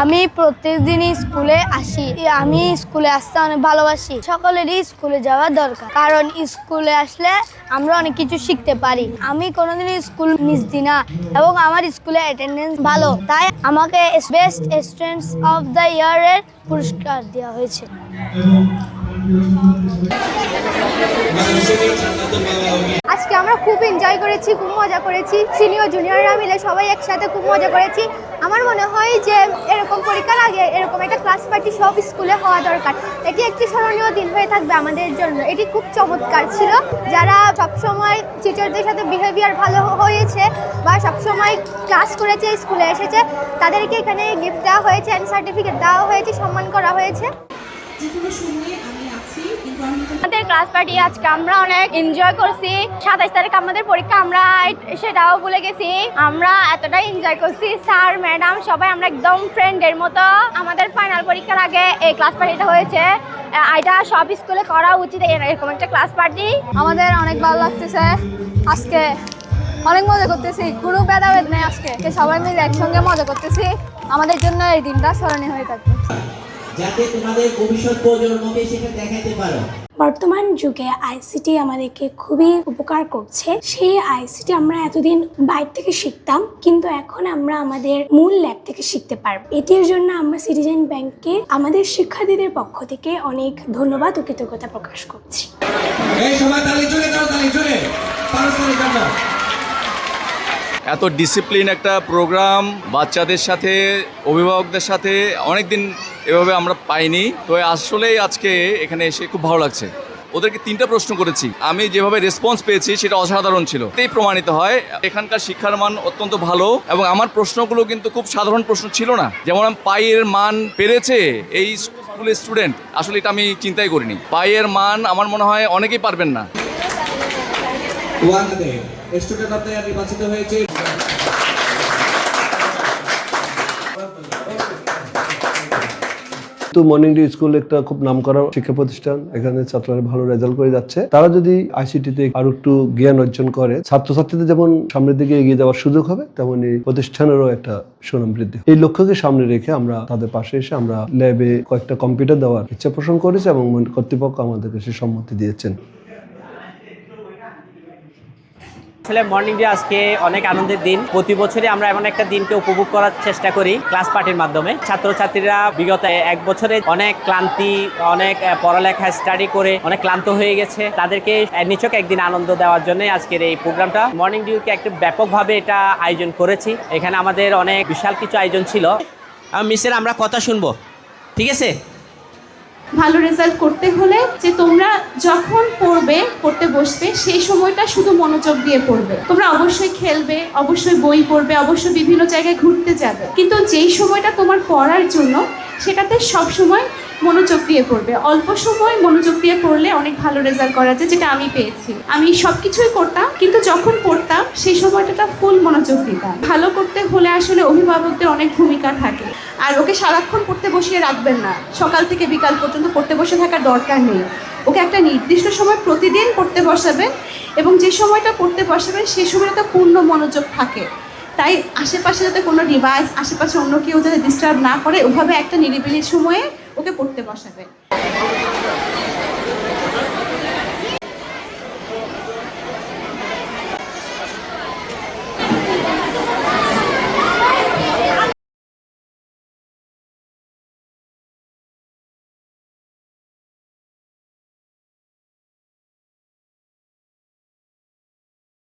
আমি প্রত্যেকদিনই স্কুলে আসি। আমি স্কুলে আসতে অনেক ভালোবাসি। সকলেরই স্কুলে যাওয়া দরকার। কারণ স্কুলে আসলে আমরা অনেক কিছু শিখতে পারি। আমি কোনোদিন স্কুল মিস দিই না এবং আমার স্কুলে অ্যাটেন্ডেন্স ভালো। তাই আমাকে বেস্ট স্টুডেন্টস অফ দ্য ইয়ারের পুরস্কার দেওয়া হয়েছে। আজকে আমরা খুব এনজয় করেছি, খুব মজা করেছি। সিনিয়র জুনিয়ররা মিলে সবাই একসাথে খুব মজা করেছি। আমার মনে হয় যে এরকম পরীক্ষার আগে এরকম একটা ক্লাস পার্টি সব স্কুলে হওয়া দরকার। এটি একটি স্মরণীয় দিন হয়ে থাকবে আমাদের জন্য। এটি খুব চমৎকার ছিল। যারা সবসময় টিচারদের সাথে বিহেভিয়ার ভালো হয়েছে বা সবসময় ক্লাস করেছে স্কুলে এসেছে, তাদেরকে এখানে গিফট দেওয়া হয়েছে অ্যান্ড সার্টিফিকেট দেওয়া হয়েছে, সম্মান করা হয়েছে। আমাদের ক্লাস পার্টি আজকে আমরা অনেক এনজয় করছি। সাতাইশ তারিখ আমাদের পরীক্ষা, আমরা সেটাও ভুলে গেছি। আমরা এতটাই এনজয় করছি। স্যার ম্যাডাম সবাই আমরা একদম ফ্রেন্ডের মতো। আমাদের ফাইনাল পরীক্ষার আগে এই ক্লাস পার্টিটা হয়েছে। এটা সব স্কুলে করা উচিত এরকম একটা ক্লাস পার্টি আমাদের অনেক ভালো লাগতেছে আজকে। অনেক মজা করতেছি। কোনো ভেদাভেদ নেই আজকে। সবাই মিলে একসঙ্গে মজা করতেছি। আমাদের জন্য এই দিনটা স্মরণীয় হয়ে থাকবে। যাতে তোমাদের ভবিষ্যৎ প্রজন্মকে সেটা দেখাতে পারো। বর্তমান যুগে আইসিটি আমাদেরকে খুবই উপকার করছে। সেই আইসিটি আমরা এতদিন বাইরে থেকে শিখতাম কিন্তু এখন আমরা আমাদের মূল ল্যাব থেকে শিখতে পারব। এটির জন্য আমরা সিটিজেন ব্যাংককে আমাদের শিক্ষার্থীদের পক্ষ থেকে অনেক ধন্যবাদ ও কৃতজ্ঞতা প্রকাশ করছি। এত ডিসিপ্লিন একটা প্রোগ্রাম বাচ্চাদের সাথে অভিভাবকদের সাথে অনেক দিন এভাবে আমরা পাইনি। তো আসলেই আজকে এখানে এসে খুব ভালো লাগছে। ওদেরকে তিনটা প্রশ্ন করেছি। আমি যেভাবে রেসপন্স পেয়েছি, সেটা অসাধারণ ছিল। এতেই প্রমাণিত হয়, এখানকার শিক্ষার মান অত্যন্ত ভালো এবং আমার প্রশ্নগুলো কিন্তু খুব সাধারণ প্রশ্ন ছিল না। যেমন আমি পাইয়ের মান পেরেছে এই স্কুলের স্টুডেন্ট আসলে এটা আমি চিন্তাই করিনি। পাইয়ের মান আমার মনে হয় অনেকেই পারবেন না। স্টুডেন্ট নির্বাচিত হয়েছে। তো মর্নিং স্কুল একটা খুব নাম করা শিক্ষা প্রতিষ্ঠান, এখানে ছাত্ররা ভালো রেজাল্ট করে যাচ্ছে। তারা যদি আইসিটিতে আরও একটু জ্ঞান অর্জন করে, ছাত্রছাত্রীদের যেমন সামনের দিকে এগিয়ে যাওয়ার সুযোগ হবে, তেমনি প্রতিষ্ঠানেরও একটা সুনাম বৃদ্ধি এই লক্ষ্যকে সামনে রেখে আমরা তাদের পাশে এসে আমরা ল্যাবে কয়েকটা কম্পিউটার দেওয়ার ইচ্ছা পোষণ করেছি এবং কর্তৃপক্ষ আমাদেরকে সে সম্মতি দিয়েছেন। আসলে মর্নিং ডে আজকে অনেক আনন্দের দিন। প্রতি বছরই আমরা এমন একটা দিনকে উপভোগ করার চেষ্টা করি ক্লাস পার্টির মাধ্যমে। ছাত্রছাত্রীরা বিগত এক বছরে অনেক ক্লান্তি, অনেক পড়ালেখা স্টাডি করে অনেক ক্লান্ত হয়ে গেছে। তাদেরকে নিচক একদিন আনন্দ দেওয়ার জন্য আজকের এই প্রোগ্রামটা মর্নিং ডিউকে একটা ব্যাপকভাবে এটা আয়োজন করেছি। এখানে আমাদের অনেক বিশাল কিছু আয়োজন ছিল। মিসের আমরা কথা শুনব। ঠিক আছে? ভালো রেজাল্ট করতে হলে যে তোমরা যখন পড়বে, পড়তে বসবে, সেই সময়টা শুধু মনোযোগ দিয়ে পড়বে। তোমরা অবশ্যই খেলবে, অবশ্যই বই পড়বে, অবশ্যই বিভিন্ন জায়গায় ঘুরতে যাবে। কিন্তু যেই সময়টা তোমার পড়ার জন্য, সেটাতে সব সময় মনোযোগ দিয়ে করবে। অল্প সময় মনোযোগ দিয়ে পড়লে অনেক ভালো রেজাল্ট করা যায় যেটা আমি পেয়েছি। আমি সব কিছুই করতাম, কিন্তু যখন পড়তাম সেই সময়টা ফুল মনোযোগ দিতাম। ভালো করতে হলে আসলে অভিভাবকদের অনেক ভূমিকা থাকে। আর ওকে সারাক্ষণ পড়তে বসিয়ে রাখবেন না। সকাল থেকে বিকাল পর্যন্ত পড়তে বসে থাকার দরকার নেই। ওকে একটা নির্দিষ্ট সময় প্রতিদিন পড়তে বসাবেন এবং যে সময়টা পড়তে বসাবেন সেই সময়টা পূর্ণ মনোযোগ থাকে। তাই আশেপাশে যাতে কোনো ডিভাইস আশেপাশে অন্য কেউ যাতে ডিস্টার্ব না করে, ওভাবে একটা নিরিবিলি সময়ে ওকে পড়তে বসাবে।